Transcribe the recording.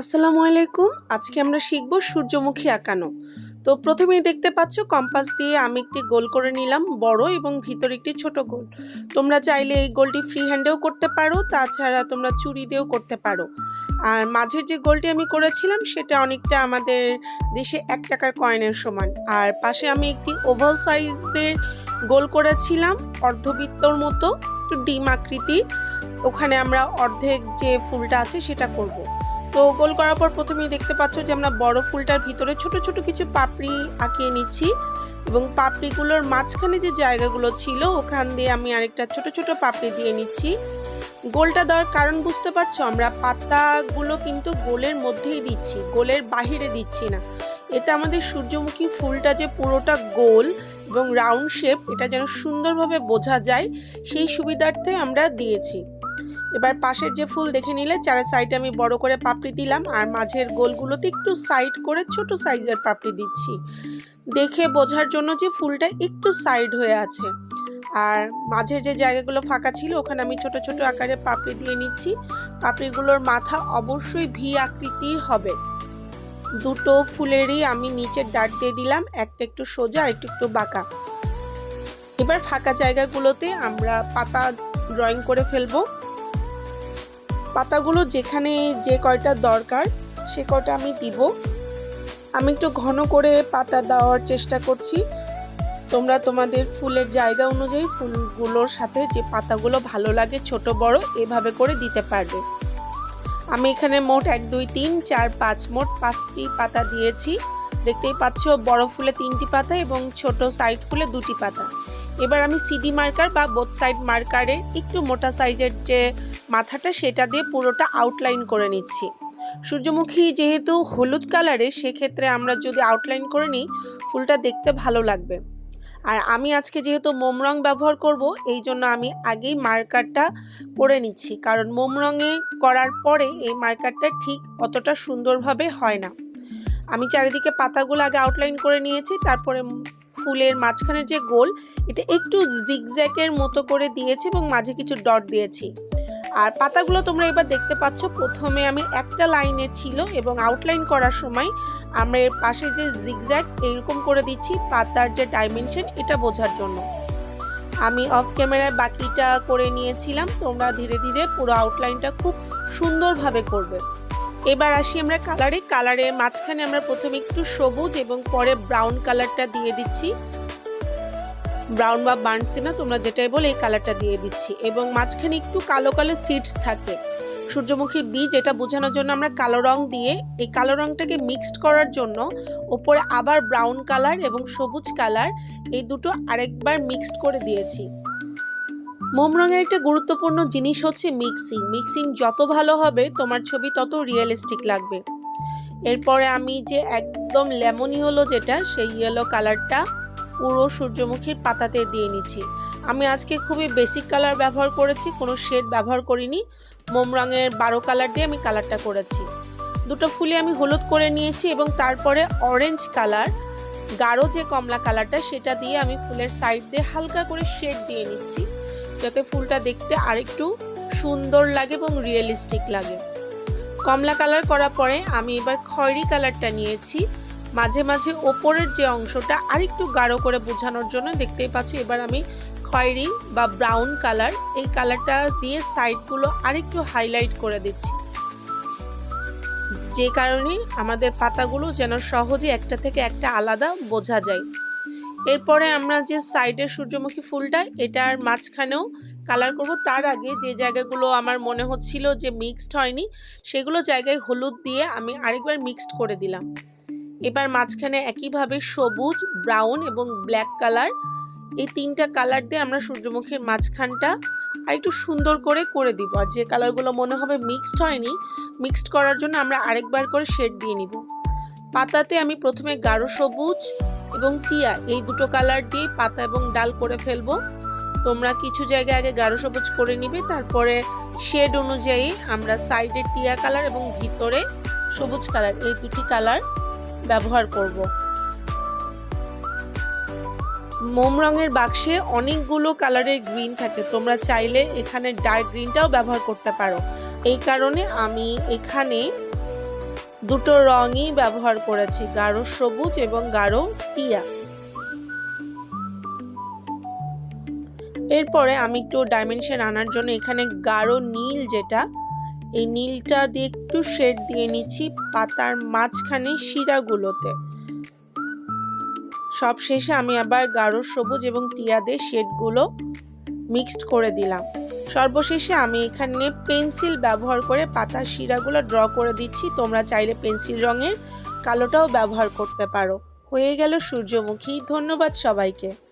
আসসালামু আলাইকুম। আজকে আমরা শিখব সূর্যমুখী আঁকানো। তো প্রথমেই দেখতে পাচ্ছ, কম্পাস দিয়ে আমি একটি গোল করে নিলাম, বড় এবং ভিতরে একটি ছোট গোল। তোমরা চাইলে এই গোলটি ফ্রি হ্যান্ডেও করতে পারো, তাছাড়া তোমরা চুরি দিয়েও করতে পারো। আর মাঝের যে গোলটি আমি করেছিলাম, সেটা অনেকটা আমাদের দেশে এক টাকার কয়েনের সমান। আর পাশে আমি একটি ওভাল সাইজের গোল করেছিলাম, অর্ধবৃত্তর মতো, একটু ডিম আকৃতির। ওখানে আমরা অর্ধেক যে ফুলটা আছে, সেটা করব। তো গোল করার পর প্রথমেই দেখতে পাচ্ছ যে আমরা বড় ফুলটার ভিতরে ছোট ছোট কিছু পাপড়ি আঁকিয়ে নিচ্ছি এবং পাপড়িগুলোর মাঝখানে যে জায়গাগুলো ছিল, ওখান দিয়ে আমি আরেকটা ছোট ছোট পাপড়ি দিয়ে নিচ্ছি। গোলটা দেওয়ার কারণ বুঝতে পারছ? আমরা পাতাগুলো কিন্তু গোলের মধ্যেই দিচ্ছি, গোলের বাহিরে দিচ্ছি না। এতে আমাদের সূর্যমুখী ফুলটা যে পুরোটা গোল এবং রাউন্ড শেপ, এটা যেন সুন্দরভাবে বোঝা যায়, সেই সুবিধার্থে আমরা দিয়েছি। এবার পাশের যে ফুল দেখে নিলে চার সাইডে আমি বড় করে পাপড়ি দিলাম, আর মাঝের গোলগুলোতে একটু সাইড করে ছোট সাইজের পাপড়ি দিচ্ছি। দেখে বোঝার জন্য যে ফুলটা একটু সাইড হয়ে আছে। আর মাঝের যে জায়গাগুলো ফাঁকা ছিল, ওখানে আমি ছোট ছোট আকারে পাপড়ি দিয়ে নিচ্ছি। পাপড়িগুলোর মাথা অবশ্যই ভি আকৃতির হবে। দুটো ফুলেরই আমি নিচের ডাট দিয়ে দিলাম, একটা একটু সোজা, আর একটু একটু বাঁকা। এবার ফাঁকা জায়গাগুলোতে আমরা পাতা ড্রয়িং করে ফেলব। পাতাগুলো যেখানে যে কয়টা দরকার, সে কয়টা আমি দিব। আমি একটু ঘন করে পাতা দেওয়ার চেষ্টা করছি। তোমরা তোমাদের ফুলের জায়গা অনুযায়ী ফুলগুলোর সাথে যে পাতাগুলো ভালো লাগে, ছোট, বড়, এভাবে করে দিতে পারবে। আমি এখানে মোট এক, দুই, তিন, চার, পাঁচ, মোট পাঁচটি পাতা দিয়েছি। দেখতেই পাচ্ছ, বড় ফুলে তিনটি পাতা এবং ছোট সাইড ফুলে দুটি পাতা। এবার আমি সিডি মার্কার বা বোথ সাইড মার্কারে একটু মোটা সাইজের যে মাথাটা, সেটা দিয়ে পুরোটা আউটলাইন করে নিচ্ছি। সূর্যমুখী যেহেতু হলুদ কালারে সেক্ষেত্রে আমরা যদি আউটলাইন করে নিই, ফুলটা দেখতে ভালো লাগবে। আর আমি আজকে যেহেতু মোম রং ব্যবহার করব, এই জন্য আমি আগেই মার্কারটা করে নিচ্ছি। কারণ মোম রঙে করার পরে এই মার্কারটা ঠিক অতটা সুন্দরভাবে হয় না। আমি চারিদিকে পাতাগুলো আগে আউটলাইন করে নিয়েছি, তারপরে ফুলের মাঝখানের যে গোল, এটা একটু জিগজ্যাকের মতো করে দিয়েছি এবং মাঝে কিছু ডট দিয়েছি। আর পাতাগুলো তোমরা এবার দেখতে পাচ্ছ, প্রথমে আমি একটা লাইনে ছিল এবং আউটলাইন করার সময় আমরা এর পাশে যে জিগজ্যাক এইরকম করে দিচ্ছি পাতার যে ডাইমেনশন এটা বোঝার জন্য। আমি অফ ক্যামেরায় বাকিটা করে নিয়েছিলাম, তোমরা ধীরে ধীরে পুরো আউটলাইনটা খুব সুন্দরভাবে করবে। এবার আসি আমরা কালারে। কালারের মাঝখানে আমরা প্রথমে একটু সবুজ এবং পরে ব্রাউন কালারটা দিয়ে দিচ্ছি। ব্রাউন বা বার্নসি না, তোমরা যেটাই বলে এই কালারটা দিয়ে দিচ্ছি। এবং মাঝখানে একটু কালো কালো সিডস থাকে। সূর্যমুখীর বীজ এটা বোঝানোর জন্য আমরা কালো রং দিয়ে এই কালো রংটাকে মিক্সড করার জন্য ওপরে আবার ব্রাউন কালার এবং সবুজ কালার এই দুটো আরেকবার মিক্সড করে দিয়েছি। মোম রঙের একটা গুরুত্বপূর্ণ জিনিস হচ্ছে মিক্সিং মিক্সিং যত ভালো হবে, তোমার ছবি তত রিয়েলিস্টিক লাগবে। এরপরে আমি যে একদম লেমনি হলো যেটা, সেই ইয়েলো কালারটা পুরো সূর্যমুখীর পাতাতে দিয়ে নিচ্ছি। আমি আজকে খুবই বেসিক কালার ব্যবহার করেছি, কোনো শেড ব্যবহার করিনি। মোম রঙের বারো কালার দিয়ে আমি কালারটা করেছি। দুটো ফুলে আমি হলুদ করে নিয়েছি এবং তারপরে অরেঞ্জ কালার গাঢ় যে কমলা কালারটা সেটা দিয়ে আমি ফুলের সাইড দিয়ে হালকা করে শেড দিয়ে নিচ্ছি। যাতে ফুলটা দেখতে আরেকটু সুন্দর লাগে এবং রিয়েলিস্টিক লাগে। কমলা কালার করার পরে আমি এবার খয়েরি কালারটা নিয়েছি। মাঝে মাঝে ওপরের যে অংশটা আরেকটু গাঢ় করে বোঝানোর জন্য দেখতেই পাচ্ছি, এবার আমি খয়েরি বা ব্রাউন কালার এই কালারটা দিয়ে সাইডগুলো আরেকটু হাইলাইট করে দিচ্ছি। যে কারণে আমাদের পাতাগুলো যেন সহজে একটা থেকে একটা আলাদা বোঝা যায়। এরপরে আমরা যে সাইডের সূর্যমুখী ফুলটা, এটার মাঝখানেও কালার করব। তার আগে যে জায়গাগুলো আমার মনে হচ্ছিল যে মিক্সড হয়নি, সেগুলো জায়গায় হলুদ দিয়ে আমি আরেকবার মিক্সড করে দিলাম। এবার মাঝখানে একইভাবে সবুজ ব্রাউন এবং ব্ল্যাক কালার এই তিনটা কালার দিয়ে আমরা সূর্যমুখীর মাঝখানটা আর একটু সুন্দর করে করে দিব। আর যে কালারগুলো মনে হবে মিক্সড হয়নি মিক্সড করার জন্য আমরা আরেকবার করে শেড দিয়ে নিব। পাতাতে আমি প্রথমে গাঢ় সবুজ এবং টিয়া, এই দুটো কালার দিয়ে পাতা এবং ডাল করে ফেলব। তোমরা কিছু জায়গায় আগে গাঢ় সবুজ করে নিবে, তারপরে শেড অনুযায়ী আমরা সাইডে টিয়া কালার এবং ভিতরে সবুজ কালার এই দুটি কালার ব্যবহার করব। মোম রঙের বাক্সে অনেকগুলো কালারের গ্রিন থাকে, তোমরা চাইলে এখানে ডার্ক গ্রিনটাও ব্যবহার করতে পারো। এই কারণে আমি এখানে দুটো রঙই ব্যবহার করেছি, গাঢ় সবুজ এবং গাঢ় টিয়া। এরপরে আমি একটু ডাইমেনশন আনার জন্য এখানে গাঢ় নীল যেটা, এই নীলটা দিয়ে একটু শেড দিয়ে নিচ্ছি পাতার মাঝখানে শিরাগুলোতে। সব শেষে আমি আবার গাঢ় সবুজ এবং টিয়া দিয়ে শেডগুলো মিক্সড করে দিলাম। সর্বশেষে আমি এখানে পেন্সিল ব্যবহার করে পাতার শিরাগুলো ড্র করে দিচ্ছি। তোমরা চাইলে পেন্সিল রঙের কালোটাও ব্যবহার করতে পারো। হয়ে গেল সূর্যমুখী। ধন্যবাদ সবাইকে।